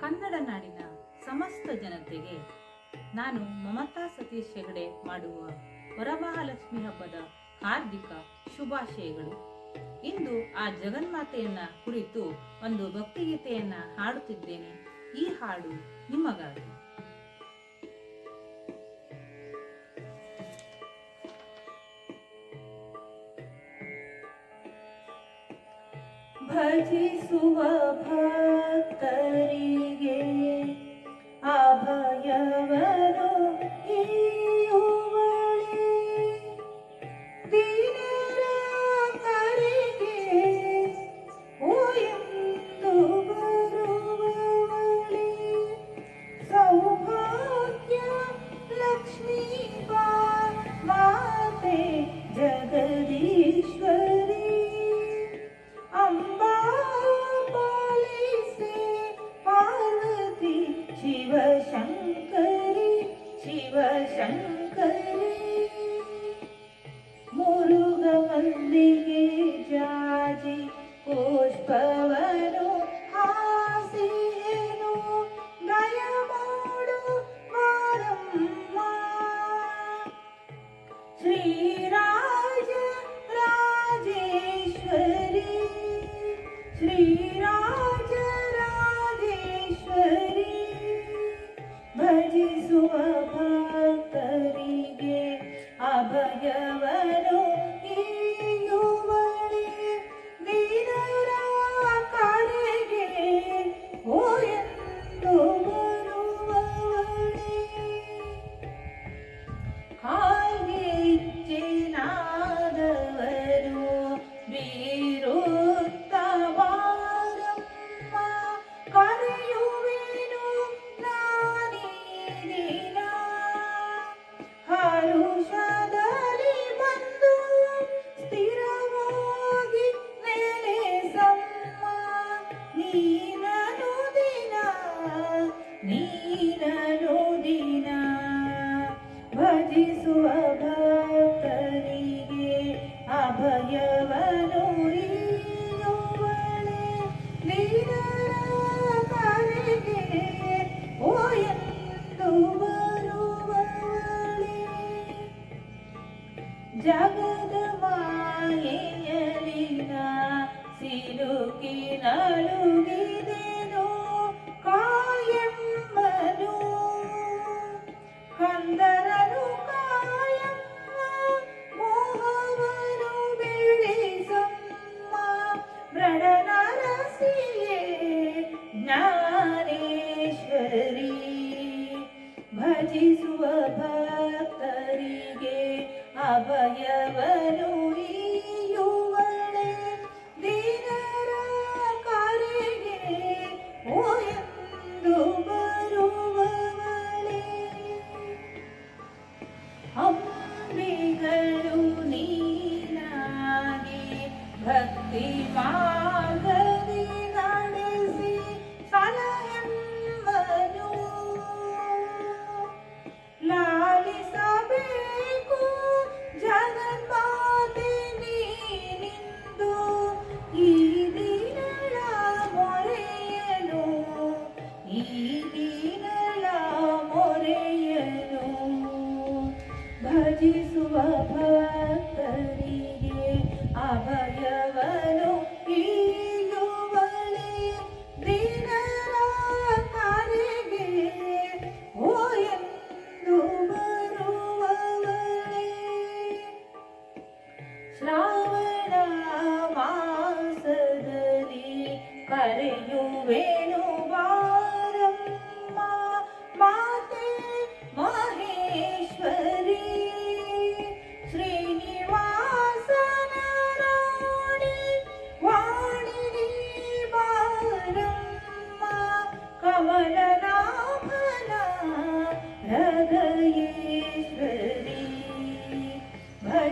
ಕನ್ನಡ ನಾಡಿನ ಸಮಸ್ತ ಜನತೆಗೆ ನಾನು ಮಮತಾ ಸತೀಶ್ ಹೆಗಡೆ ಮಾಡುವ ವರಮಹಾಲಕ್ಷ್ಮಿ ಹಬ್ಬದ ಹಾರ್ದಿಕ ಶುಭಾಶಯಗಳು. ಇಂದು ಆ ಜಗನ್ಮಾತೆಯನ್ನ ಕುರಿತು ಒಂದು ಭಕ್ತಿಗೀತೆಯನ್ನ ಹಾಡುತ್ತಿದ್ದೇನೆ. ಈ ಹಾಡು ನಿಮಗಾಗಿ. ಭಜಿಸುವ ಭಕ್ತರಿಗೆ ಅಭಯವನು ಮಂದಿಗೆ ಪುಷ್ಪವನು ಹಾಸಿಯನು ದಯಮಾಡು ಮಾರಮ್ಮ. ಶ್ರೀರಾಜ ರಾಜೇಶ್ವರಿ ಶ್ರೀರಾಜ ರಾಜೇಶ್ವರಿ ಭಜಿಸುವ ಭಕ್ತರಿಗೆ ಅಭಯವನು ಭಜಿಸುವ ಭಕ್ತರಿಗೆ ಅಭಯವನು ಜಗದ ಮಾಯೆಯಲಿನ ಸಿಲುಕಿ ನಲುಗಿದೆನು ಅಭಯವನು ಅಭಯವನು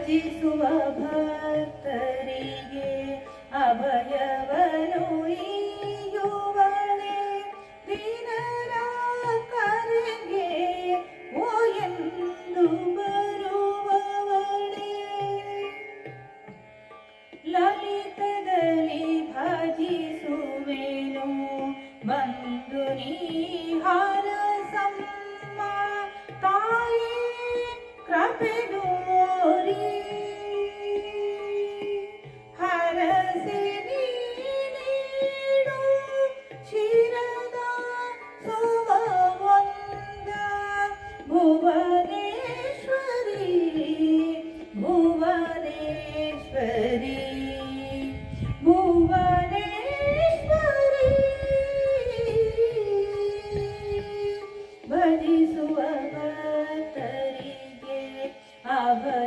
ಭಜಿಸುವ ಭಕ್ತರಿಗೆ ಅಭಯವನು ಈಯುವಳೆ ದಿನರ ಕರೆಗೆ ಓ ಎಂದು ಬರುವವಳೆ ಲಲಿತದಲ್ಲಿ ಭಜಿಸುವೆನು, ಬಂದು ನೀ ಹರಸಮ್ಮ ತಾಯಿ ಕೃಪೆದೋರಿ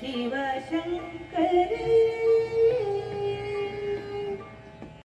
ശിവശങ്കരേ.